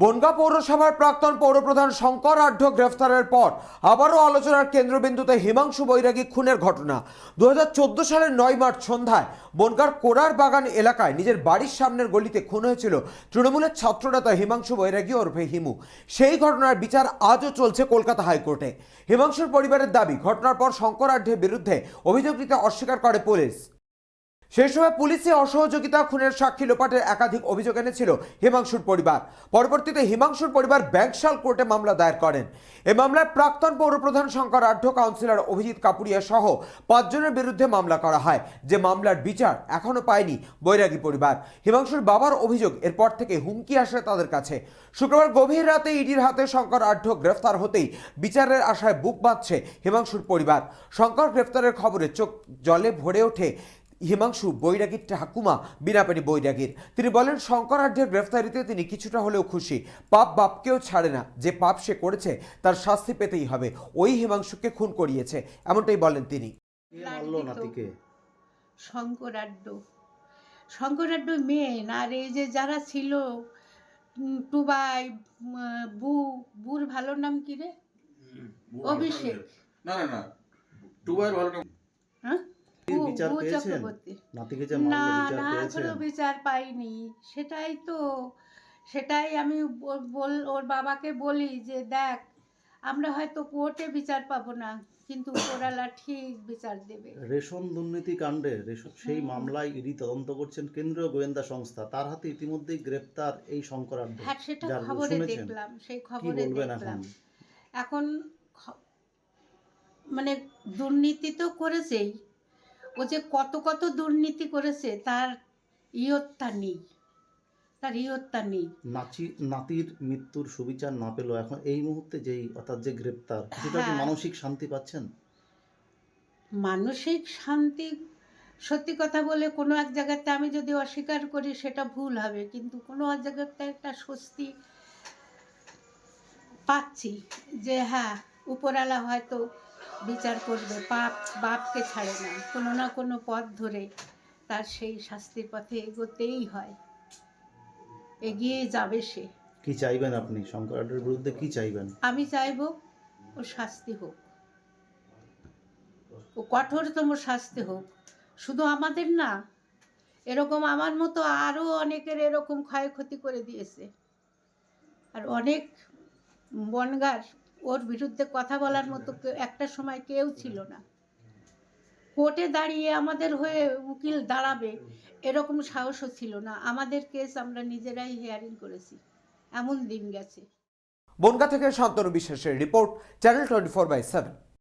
বনগাঁ পৌরসভার প্রাক্তন পৌরপ্রধান শঙ্কর আঢ্য গ্রেফতারের পর আবারও আলোচনার কেন্দ্রবিন্দুতে হিমাংশু বৈরাগী খুনের ঘটনা। দু হাজার চোদ্দ সালের নয় মার্চ সন্ধ্যায় বনগাঁর কোরার বাগান এলাকায় নিজের বাড়ির সামনের গলিতে খুন হয়েছিল তৃণমূলের ছাত্রনেতা হিমাংশু বৈরাগী ওরফে হিমু। সেই ঘটনার বিচার আজও চলছে কলকাতা হাইকোর্টে। হিমাংশুর পরিবারের দাবি, ঘটনার পর শঙ্কর আঢ্যের বিরুদ্ধে অভিযোগ দিতে অস্বীকার করে পুলিশ। সেই সময় পুলিশে অসহযোগিতা, খুনের সাক্ষী লোপাটের একাধিক অভিযোগ এনেছিল হিমাংশুর পরিবার। পরবর্তীতে হিমাংশুর পরিবার ব্যাংকশাল কোর্টে মামলা দায়ের করেন। এ মামলায় প্রাক্তন পৌরপ্রধান শঙ্কর আঢ্য, কাউন্সিলর অভিজিৎ কাপুরিয়া সহ পাঁচজনের বিরুদ্ধে মামলা করা হয়, যে মামলার বিচার এখনও পায়নি বৈরাগী পরিবার। হিমাংশুর বাবার অভিযোগ এরপর থেকে হুমকি আসে তাদের কাছে। শুক্রবার গভীর রাতে ইডির হাতে শঙ্কর আঢ্য গ্রেফতার হতেই বিচারের আশায় বুক বাঁধছে হিমাংশুর পরিবার। শঙ্কর গ্রেফতারের খবরে চোখ জলে ভরে ওঠে হিমাংশু বৈরাগীর ঠাকুমা বিনাপানি বৈরাগীর। তিনি বলেন শঙ্করাঢ্যের গ্রেফতারিতে তিনি কিছুটা হলেও খুশি। পাপ বাপকেও ছাড়ে না। যে পাপ সে করেছে তার শাস্তি পেতেই হবে। ওই হিমাংশুকে খুন করিয়েছে এমনটাই বলেন তিনি। শঙ্করাড্ড শঙ্করাড্ড মেন আর এই যে যারা ছিল টুবাই বু বুর ভালো নাম কি রে? অভিষেক। না না না। টুবার ভালো না হ্যাঁ? বিচার পেয়েছেন? নাতিকে যে না বিচার না এখনও বিচার পাইনি। সেটাই তো সেটাই আমি বল ওর বাবাকে বলি যে দেখ আমরা হয়তো কোর্টে বিচার পাবো না কিন্তু ওরালা ঠিক বিচার দেবে। রেশন দুর্নীতি কাণ্ডে সেই মামলায় ইডি তদন্ত করছেন কেন্দ্রীয় গোয়েন্দা সংস্থা। তার হাতে ইতিমধ্যেই গ্রেপ্তার এই শঙ্করাঢ্য হ্যাঁ সেটা খবরে দেখলাম সেই খবরে দেখলাম। এখন? মানে দুর্নীতি তো করেছেই ও যে কত কত দুর্নীতি করেছে তার ইয়ত্তা নেই। তার ইয়ত্তা নেই। নাচি নাতির মৃত্যুর সুবিচার না পেল এখন এই মুহূর্তে যেই অর্থাৎ যে গ্রেপ্তার কিছুটা কি হ্যাঁ। মানসিক শান্তি পাচ্ছেন? মানসিক শান্তি সত্যি কথা বলে কোনো এক জায়গাতে আমি যদি অস্বীকার করি সেটা ভুল হবে। কিন্তু কোনো এক জায়গাতে একটা স্বস্তি পাচ্ছি যে হ্যাঁ উপরালা হয়তো বিচার করবে পাপ বাপকে ছাড়ে না। কোনো না কোনো পথ ধরে তার সেই শাস্তির পথে এগোতেই হয়। এগিয়ে যাবে সে। কি চাইবেন আপনি? শঙ্করাঢ্যের বিরুদ্ধে কি চাইবেন? আমি চাইব ও শাস্তি হোক। ও কঠোরতম শাস্তি হোক। শুধু আমাদের না এরকম আমার মতো আরও অনেকের এরকম ক্ষয়ক্ষতি করে দিয়েছে। আর অনেক বনগার ওর বিরুদ্ধে কথা বলার মতো কেউ- একটা সময় কেউ ছিল না। কোর্টে দাঁড়িয়ে আমাদের হয়ে উকিল দাঁড়াবে এরকম সাহসও ছিল না। আমাদের কেস আমরা নিজেরাই হিয়ারিং করেছি। এমন দিন গেছে। বনগা থেকে শান্তনু বিশ্বাসের report channel twenty four by seven.